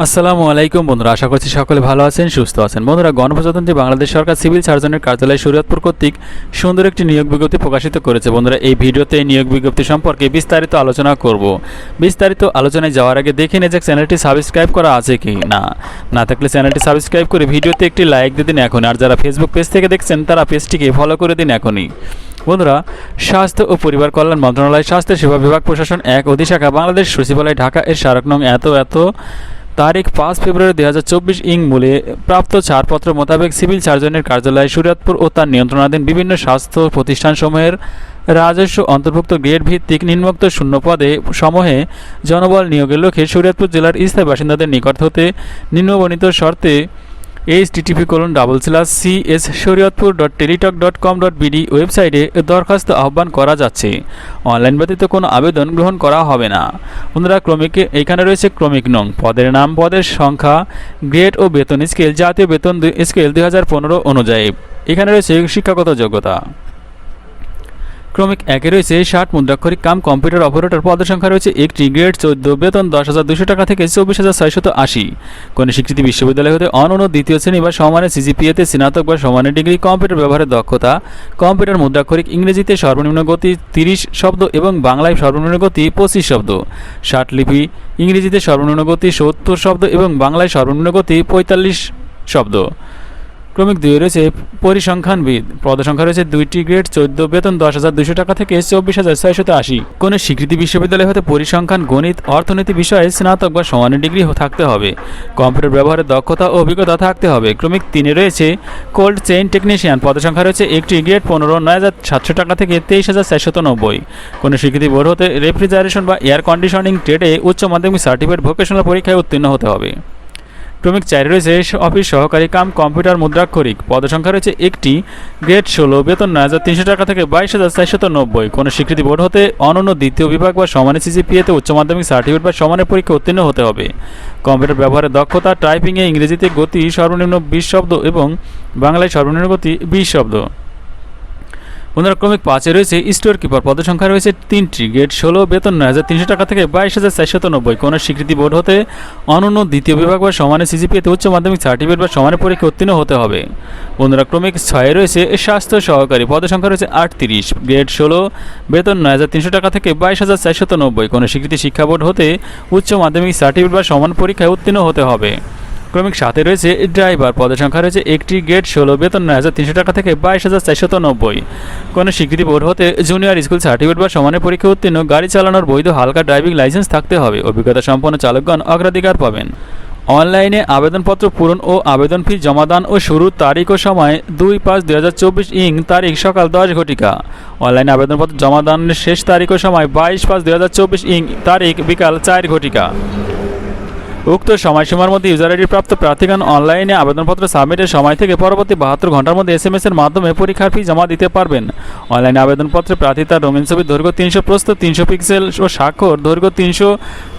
আসসালামু আলাইকুম বন্ধুরা, আশা করছি সকলে ভালো আছেন, সুস্থ আছেন। বন্ধুরা, গণপ্রজাতন্ত্রী বাংলাদেশ সরকার সিভিল সার্জনের কার্যালয় শরীয়তপুর কর্তৃক সুন্দর একটি নিয়োগ বিজ্ঞপ্তি প্রকাশিত করেছে। বন্ধুরা, এই ভিডিওতে এই নিয়োগ বিজ্ঞপ্তি সম্পর্কে বিস্তারিত আলোচনা করব। বিস্তারিত আলোচনায় যাওয়ার আগে দেখে নিয়ে যে চ্যানেলটি সাবস্ক্রাইব করা আছে কি না। না থাকলে চ্যানেলটি সাবস্ক্রাইব করে ভিডিওতে একটি লাইক দিয়ে দিন এখন আর যারা ফেসবুক পেজ থেকে দেখছেন, তারা পেজটিকে ফলো করে দিন এখনই। বন্ধুরা, স্বাস্থ্য ও পরিবার কল্যাণ মন্ত্রণালয়, স্বাস্থ্য সেবা বিভাগ প্রশাসন এক অধিশাখা বাংলাদেশ সচিবালয়, ঢাকা এর স্মারক নং এত এত তারিখ পাঁচ ফেব্রুয়ারি হাজার চব্বিশ ইং মূলে প্রাপ্ত ছাড়পত্র মোতাবেক সিভিল সার্জনের কার্যালয় সুরিয়াতপুর ও তার নিয়ন্ত্রণাধীন বিভিন্ন স্বাস্থ্য প্রতিষ্ঠানসমূহের রাজস্ব অন্তর্ভুক্ত গ্রেড ভিত্তিক নিম্নোক্ত শূন্য পদে সমূহে জনবল নিয়োগের লক্ষ্যে সুরিয়াতপুর জেলার স্থায়ী বাসিন্দাদের নিকট হতে নিম্নবর্ণিত শর্তে HTTP colon double slash C S Shariatpur dot Teletalk dot com dot BD ওয়েবসাইটে দরখাস্ত আহ্বান করা যাচ্ছে। অনলাইন ব্যতীত কোনো আবেদন গ্রহণ করা হবে না। বন্ধুরা, ক্রমিকে এখানে রয়েছে ক্রমিক নং। পদের নাম, পদের সংখ্যা গ্রেড ও বেতন স্কেল জাতীয় বেতন স্কেল দুই হাজার পনেরো অনুযায়ী। এখানে রয়েছে শিক্ষাগত যোগ্যতা। ক্রমিক একে রয়েছে ষাট মুদ্রাক্ষরিক কাম, কম্পিউটার অপারেটর পদের সংখ্যা রয়েছে একটি, গ্রেড চোদ্দ, বেতন দশ হাজার দুশো টাকা থেকে চব্বিশ হাজার ছয়শত আশি। কোনো স্বীকৃতি বিশ্ববিদ্যালয় হতে অনন্য দ্বিতীয় শ্রেণি বা সমানের সিজিপিএতে স্নাতক বা সমানের ডিগ্রি, কম্পিউটার ব্যবহারের দক্ষতা, কম্পিউটার মুদ্রাক্ষরিক ইংরেজিতে সর্বনিম্ন গতি তিরিশ শব্দ এবং বাংলায় সর্বনিম্ন গতি পঁচিশ শব্দ। ষাট লিপি ইংরেজিতে সর্বনিম্ন গতি সত্তর শব্দ এবং বাংলায় সর্বনিম্ন গতি পঁয়তাল্লিশ শব্দ। ক্রমিক দুই রয়েছে পরিসংখ্যানবিদ। পদসংখ্যা রয়েছে দুইটি, গ্রেড চোদ্দ, বেতন দশ হাজার দুশো টাকা থেকে চব্বিশ হাজার ছয়শত আশি। কোনো স্বীকৃতি বিশ্ববিদ্যালয় হতে পরিসংখ্যান, গণিত, অর্থনীতি বিষয়ে স্নাতক বা সমানের ডিগ্রি থাকতে হবে। কম্পিউটার ব্যবহারের দক্ষতা ও অভিজ্ঞতা থাকতে হবে। ক্রমিক তিনে রয়েছে কোল্ড চেইন টেকনিশিয়ান। পদসংখ্যা রয়েছে একটি, গ্রেড পনেরো, নয় হাজার সাতশো টাকা থেকে তেইশ হাজার চারশত নব্বই। কোনো স্বীকৃতি বোর্ড হতে রেফ্রিজারেশন বা এয়ার কন্ডিশনিং ট্রেডে উচ্চ মাধ্যমিক সার্টিফিকেট ভোকেশনাল পরীক্ষায় উত্তীর্ণ হতে হবে। ক্রমিক চারে রয়েছে অফিস সহকারী কাম কম্পিউটার মুদ্রাক্ষরিক। পদসংখ্যা রয়েছে একটি, গ্রেড ষোলো, বেতন নয় হাজার তিনশো টাকা থেকে বাইশ হাজার চারশত নব্বই। কোনো স্বীকৃতি বোর্ড হতে অনন্য দ্বিতীয় বিভাগ বা সমানের সিজিপিএতে উচ্চ মাধ্যমিক সার্টিফিকেট বা সমানের পরীক্ষা উত্তীর্ণ হতে হবে। কম্পিউটার ব্যবহারের দক্ষতা টাইপিংয়ে ইংরেজিতে গতি, সর্বনিম্ন বিশ শব্দ এবং বাংলায় সর্বনিম্ন গতি বিশ শব্দ। বন্ধুরা ক্রমিক পাঁচে রয়েছে স্টোর কিপার। পদের সংখ্যা রয়েছে তিনটি। গেট ষোলো, বেতন নয় হাজার তিনশো টাকা থেকে বাইশ হাজার চারশত নব্বই। কোনো স্বীকৃতি বোর্ড হতে অনন্য দ্বিতীয় বিভাগ বা সমানে সিজিপিএতে উচ্চ মাধ্যমিক সার্টিফিকেট বা সমানের পরীক্ষা উত্তীর্ণ হতে হবে। বন্ধুরা ক্রমিক ছয়ে রয়েছে স্বাস্থ্য সহকারী। পদের সংখ্যা রয়েছে আটত্রিশ। গ্রেড ষোলো, বেতন নয় হাজার তিনশো টাকা থেকে বাইশ হাজার চারশত নব্বই। কোনো স্বীকৃতি শিক্ষা বোর্ড হতে উচ্চ মাধ্যমিক সার্টিফিকেট বা সমান পরীক্ষায় উত্তীর্ণ হতে হবে। ক্রমিক সাথে রয়েছে ড্রাইভার। পদের সংখ্যা রয়েছে একটি গেট, ষোলো বেতন নয় হাজার তিনশো টাকা থেকে বাইশ হাজার চারশত নব্বই। কোনো স্বীকৃতি বোর্ড হতে জুনিয়র স্কুল সার্টিফিকেট বা সমানের পরীক্ষা উত্তীর্ণ, গাড়ি চালানোর বৈধ হালকা ড্রাইভিং লাইসেন্স থাকতে হবে। অভিজ্ঞতা সম্পন্ন চালকগণ অগ্রাধিকার পাবেন। অনলাইনে আবেদনপত্র পূরণ ও আবেদন ফি, জমাদান ও শুরুর তারিখ ও সময় দুই পাঁচ দুই হাজার চব্বিশ ইং তারিখ সকাল দশ ঘটিকা। অনলাইনে আবেদনপত্র জমাদানের শেষ তারিখ ও সময় বাইশ পাঁচ দুই হাজার চব্বিশ ইং তারিখ বিকাল চার ঘটিকা। উক্ত সময়সীমার মধ্যে ইউজার আইডি প্রাপ্ত প্রার্থীগণ অনলাইনে আবেদনপত্র সাবমিটের সময় থেকে পরবর্তী বাহাত্তর ঘণ্টার মধ্যে এস এম এর মাধ্যমে পরীক্ষার ফি জমা দিতে পারবেন। অনলাইনে আবেদনপত্রে প্রার্থী তার রঙিন ছবি দৈর্ঘ্য তিনশো প্রস্ত তিনশো পিক্সেল ও স্বাক্ষর দৈর্ঘ্য তিনশো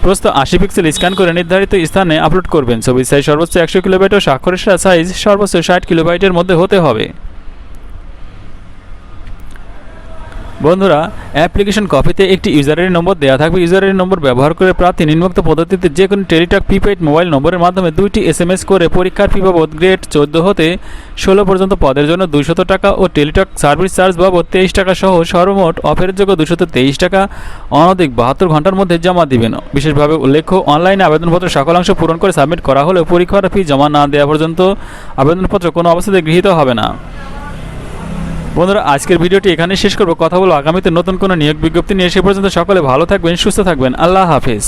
প্রস্ত আশি পিক্সেল স্ক্যান করে নির্ধারিত স্থানে আপলোড করবেন। ছবির সাইজ সর্বোচ্চ একশো কিলোবাইট ও স্বাক্ষরের সাইজ সর্বোচ্চ ষাট কিলোবাইটের মধ্যে হতে হবে। বন্ধুরা, অ্যাপ্লিকেশন কপিতে একটি ইউজারের নম্বর দেওয়া থাকবে। ইউজারের নম্বর ব্যবহার করে প্রার্থী নিম্নোক্ত পদ্ধতিতে যে কোনো টেলিটক প্রিপেড মোবাইল নম্বরের মাধ্যমে দুইটি এসএমএস করে পরীক্ষার ফি বাবদ গ্রেড চোদ্দ হতে ষোলো পর্যন্ত পদের জন্য দুইশত টাকা ও টেলিটক সার্ভিস চার্জ বাবদ তেইশ টাকা সহ সর্বমোট অফেরযোগ্য দুশত তেইশ টাকা অনধিক বাহাত্তর ঘণ্টার মধ্যে জমা দিবেন। বিশেষভাবে উল্লেখ্য অনলাইনে আবেদনপত্র সকল অংশ পূরণ করে সাবমিট করা হলেও পরীক্ষার ফি জমা না দেওয়া পর্যন্ত আবেদনপত্র কোনো অবস্থাতে গৃহীত হবে না। বন্ধুরা, আজকের ভিডিওটি এখানে শেষ করব। কথা বলো আগামীতে নতুন কোনো নিয়োগ বিজ্ঞপ্তি নিয়ে। সে পর্যন্ত সকলে ভালো থাকবেন, সুস্থ থাকবেন। আল্লাহ হাফেজ।